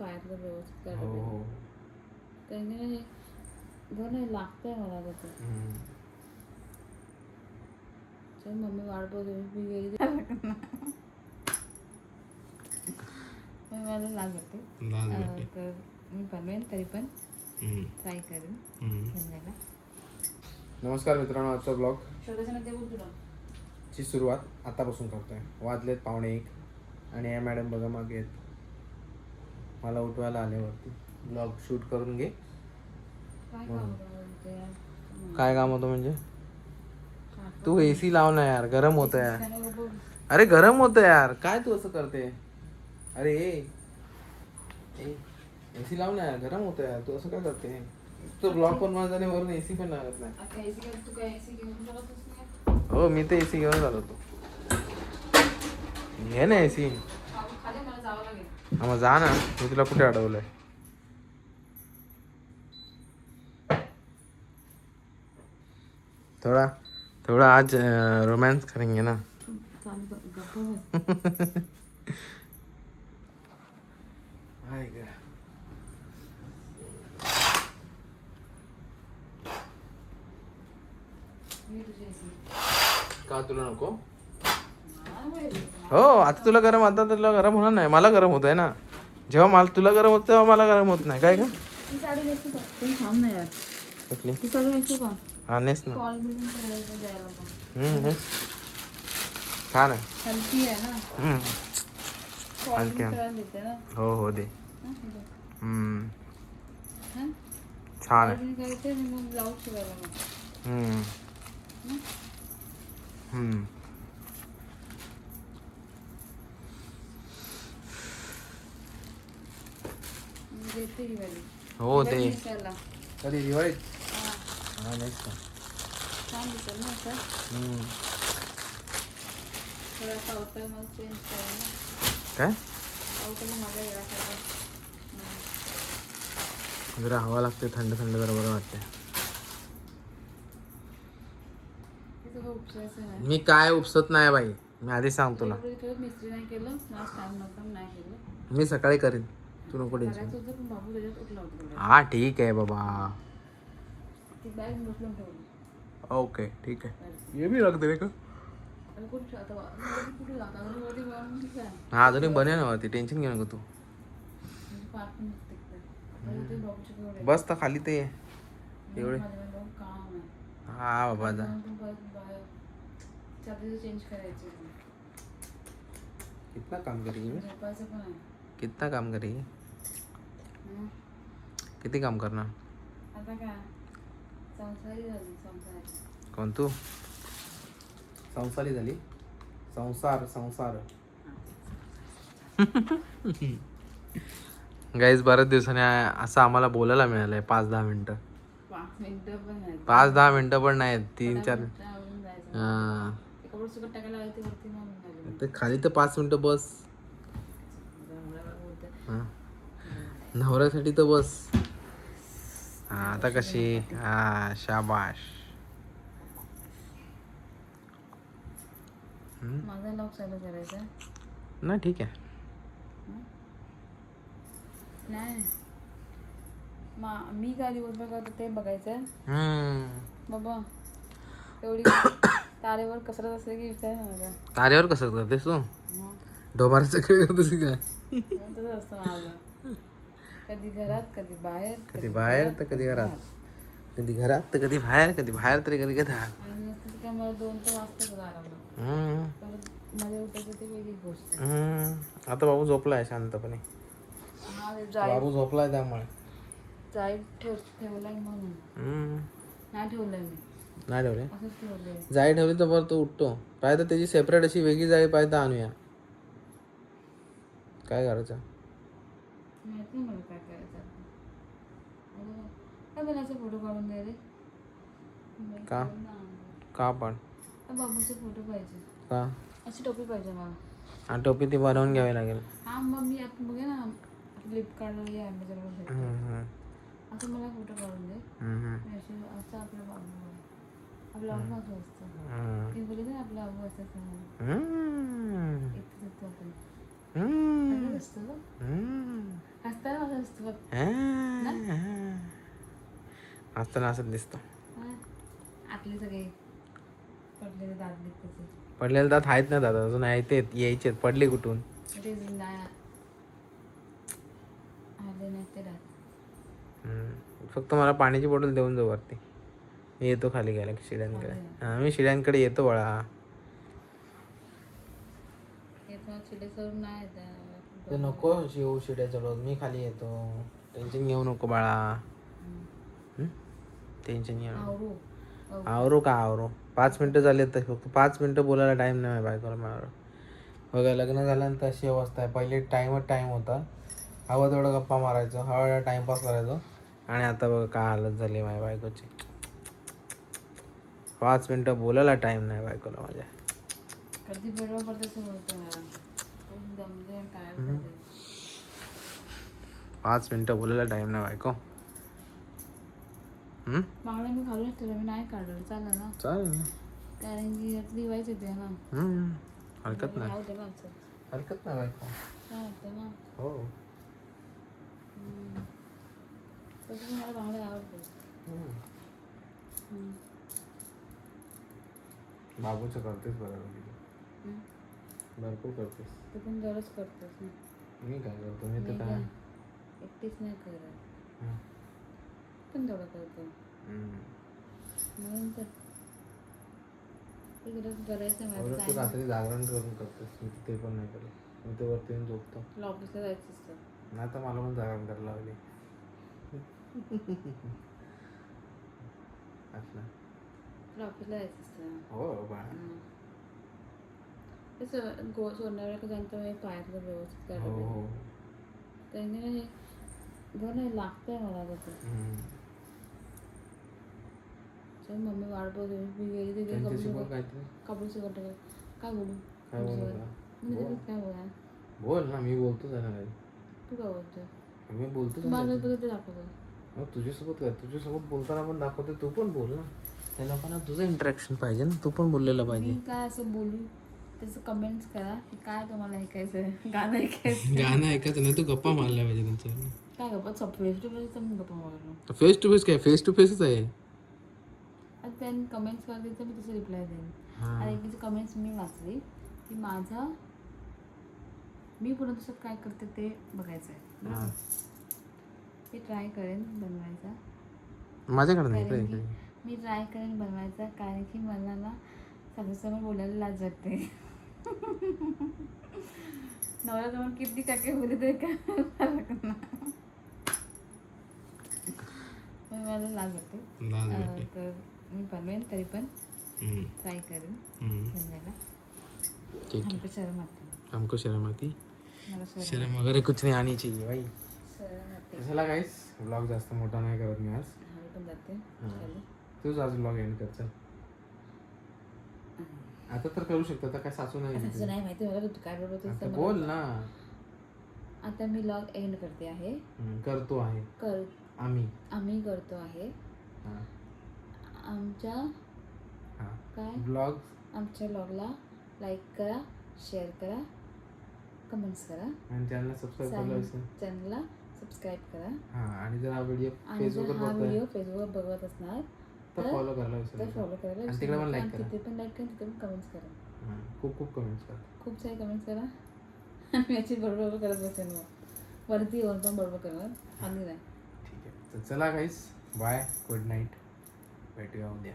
पायातलं व्यवस्थित हो काढलं हो. त्यांनी ना हे बरं नाही लागतंय मला आता ते हम्म. चल मम्मी वाट बघू मी गेली मग मला लागत भेटते. तर मी बनवेन तरी पण हम्म. ट्राय करेन. हम्म. नमस्कार मित्रांनो आजचा ब्लॉग छोटंसं ना. ते बोल तुला ची सुरुवात आतापासून करतोय. वाजलेत पावणे एक आणि या मॅडम बघा मागे आहेत. मला उठवायला आले वरती ब्लॉग शूट करून घे. काय काम होतं काम होतं म्हणजे? तू एसी लाव ना यार गरम होतं यार. अरे गरम होतं यार. काय तू असं करते? अरे एसी लाव ना यार गरम होतं यार. तू असं काय करते? तू ब्लॉग पण माझा आणि वरून एसी पण लागत नाही. हो मी तर एसी घेऊन आलो होतो. घे ना एसी लागेल मग जा ना मी तुला कुठे अडवलंय थोडा थोडा आज रोमांस करेंगे ना. का तुला नको. हो आता तुला गरम आता तुला गरम होणार नाही. मला गरम होत आहे ना. जेव्हा मला तुला गरम होत तेव्हा मला गरम होत नाही. काय का? हा नेस ना. छान आहे. हलकी हो हो दे? छान आहे बिलिंग करायचं आणि मग ब्लाऊज शिवायला मग. हम्म. हम्म. मी देते ही. हो नेसायला. कधी दिवाळीत? हा, हा नेस ना छान दिसेल ना असं. हम्म. थोडा पावसाळा मग चेंज करेल ना. काय? माझा जरा हवा लागते थंड थंड जरा बरं वाटते ते सगळं उपसायचं नाही मी काय उपसत नाही बाई मी आधी सांग तुला. मिस्त्री नाही केलं मला टाइम नव्हता मी नाही केलं. मी सकाळी करीन. तू नको टेन्शन. हा ठीक आहे बाबा. ती ओके ठीक आहे. ये भी रख दे का? हा अजूनही बने ना वरती टेन्शन घेऊ नको तू. म्हणजे बस तर खाली ते. एवढे. काम आहे. हा बाबा जा. कितना काम करेगी? कितना काम करेगी. किती काम करणार? आता काय? संसारी झाली संसारी. कोण? तू? संसारी झाली? संसार संसार. गाईज बऱ्याच दिवसाने आ- असं आम्हाला बोलायला मिळालंय पाच दहा मिनिटं. पाच मिनिटं पण नाही पाच दहा मिनिटं पण नाहीत तीन चार. आवरून जायचं. हा. ते कपडे सुकत टाकायला लागले ते वरती मग निघाले. ते खाली तर पाच मिनिटं बस जरा बोलते. हा. नवऱ्यासाठी तर बस. हा आता कशी? हा शाबाश. माझा लॉक चालू करायचा. ना ठीक आहे. नाही. मा मी काय दिवसभर करतो ते बघायचं? हम्म. बाबा एवढी तारेवर कसरत असते की विचार माझा. तारेवर कसं करतेस तू? मग डोबाराचं खेळ करतेस की काय? मग तसं असतं माझं. कधी घरात कधी बाहेर कधी बाहेर तर कधी घरात. कधी घरात तर कधी बाहेर कधी बाहेर तरी कधी घरात आणि नसतं तर काय मला दोन तर वाजताच आराम हम्म. परत मध्ये उठायचं ते वेगळी गोष्ट. आहे. हम्म. आता बाबू झोपलाय शांतपणे. हा ते जाय बाबू झोपलाय त्यामुळे. जाय ठेव ठेवलाय म्हणून. हम्म. नाही ठेवलंय मी. नाही ठेवले असंच ठेवलंय. जाळी ठेवली तर बरं तो उठतो. पाहिजे तर त्याची सेपरेट अशी वेगळी जाळी पाहिजे तर आणूया. काय करायचं? माहीत नाही मला काय करायचं. अरे, काय बनायचं फोटो काढून दे रे. का? का पण? बाबूचे फोटो पाहिजे. का? अशी टोपी पाहिजे मला. हा टोपी ती बनवून घ्यावी लागेल. हा मग मी आता बघे ना फ्लिपकार्टवर या ॲमेझॉनवर. असं मला फोटो काढून दे. अशी असं आपलं बाबू आपलं बाबू असं असतं. मी बोलले ना आपलं बाबू असं. इथं आपण. असतं बघ असताना असं दिसतो. आतले सगळे पडलेले दात पडलेले आहेत ना दादा अजून आहेत यायचे पडले कुठून. फक्त मला पाण्याची बॉटल देऊन जाऊ वरती. मी येतो खाली गेला की शिड्यांकडे. मी शिड्यांकडे येतो बाळा हे तर चिडे सरून नाही येत आहे. ते नको शिव शिड्या चढवत मी खाली येतो. टेन्शन घेऊ नको बाळा. टेन्शन घेऊ नको. आवरू का आवरो? पाच मिनटं झाले तर फक्त पाच मिनटं बोलायला टाईम नाही बायकोला मला बघा लग्न झाल्यानंतर अशी अवस्था आहे. पहिले टाईमच टाईम होता. हवं तेवढं गप्पा मारायचो. हवा टाईमपास करायचो. आणि आता बघा काय हालत झाली माझ्या बायकोची. पाच मिनटं बोलायला टाईम नाही बायकोला माझ्या. कधी बरोबर पडतं दमले. पाच मिनटं बोलायला टाईम नाही बायको? बांगड्या मी घालूनच ठेवलं मी नाही काढलं चालेल ना चालेल ना कारण की येते ना हम्म. हरकत नाही राहू दे ना असं. हरकत नाही बायको काय वाटतं ना हो हम्म. तसं मला बांगड्या आवडते हम्म. हम्म. बाबूचं बरोबर हम्म. भरपूर करतेस. तू पण जवळच करतोस ना. मी काय करतो? मी तर काय? एकटीच नाही करत. पण तेवढं करतो. म्हणून तर. करायचं माझं तू रात्री जागरण करून करतेस. मी ते पण नाही करत. मी वरती झोपतो. तुला ऑफिसला जायचं असतं नाही तर मला पण जागरण करायला लावली असं. तुला ऑफिसला जायचं असतं हो बाळा. व्यवस्थित हो हो त्यांनी हे लागतंय मला. चल मम्मी वाट बघ मी गेली तिथे त्यांच्याशी कपडे पण काहीतरी कपडे सुकट काय बोलू काय बोलू तुझ्यावर? का? मी बोल. तिथे काय बोला बोल ना मी काही तू काय बोलतो मी बोलतोच तू दाखवतो मग तुझ्यासोबत काय तुझ्यासोबत बोलताना पण दाखवते तू पण बोल ना त्या लोकांना तुझं इंटरॅक्शन पाहिजे ना तू पण बोललेलं पाहिजे मी काय असं बोलू त्याचं कमेंट्स करा. की काय तुम्हाला ऐकायचं आहे गाणं ऐकायचं गाणं ऐकायचं नाही तू गप्पा मारल्या पाहिजे त्यांच्यावर काय गप्पा? सप्रेस टू फेस मी गप्पा मारलो फेस टू फेस काय? फेस टू फेसच आहे. आणि त्यांनी कमेंट्स करते तर मी तसं रिप्लाय देईन. हा. आणि एकीची कमेंट्स मी वाचली. की माझं मी पुन्हा दुसरं काय करते ते बघायचं आहे हा. ते ट्राय करेन बनवायचा. माझ्याकडे नाही कारण इकडे- की इकडे. मी ट्राय करेन बनवायचा. कारण की मला ना समोर बोलायला लाज वाटते. नवरा जवळ किती काय काय बोलत आहे का पण मला लाज वाटते. तर मी बनवेन तरी पण ट्राय करेन. बनवायला. हमको शर्म आती हमको शर्म आती? मला शर्म शर्म वगैरे कुछ नहीं आनी चाहिए भाई. चला गाईस ब्लॉग जास्त मोठा नाही करत मी आज. तूच आज ब्लॉग एंड कर चल. आता तर करू शकतो आता काय सासू नाही. तुझं नाही माहिती मला तू काय बोलत आता बोल ना. आता मी लॉग एंड करते आहे. हम्म, करतो आहे. कर आम्ही. आम्ही करतो आहे. हा. आमच्या हा. काय? ब्लॉग आमच्या लॉगला लाईक करा शेअर करा कमेंट्स करा. आणि चॅनलला सबस्क्राईब करायला विसरू चॅनलला सबस्क्राईब करा. हा आणि जर हा व्हिडिओ आणि जर फेसबुकवर हा बघताय. व्हिडिओ फेसबुकवर बघत असणार तर फॉलो करायला विसरू तर नका. फॉलो करायला आणि विसरू तिकडे पण नका. like आणि करा. तिथे पण लाईक करा तिथे पण कमेंट्स करा. हा, खूप खूप कमेंट्स कर. खूप सारे कमेंट्स करा. आणि याची बरोबर करत बसेन मग. वरती येऊन पण बरोबर करणार. खाली नाही. ठीक आहे. तर चला गाईस बाय गुड नाईट भेटूया उद्या.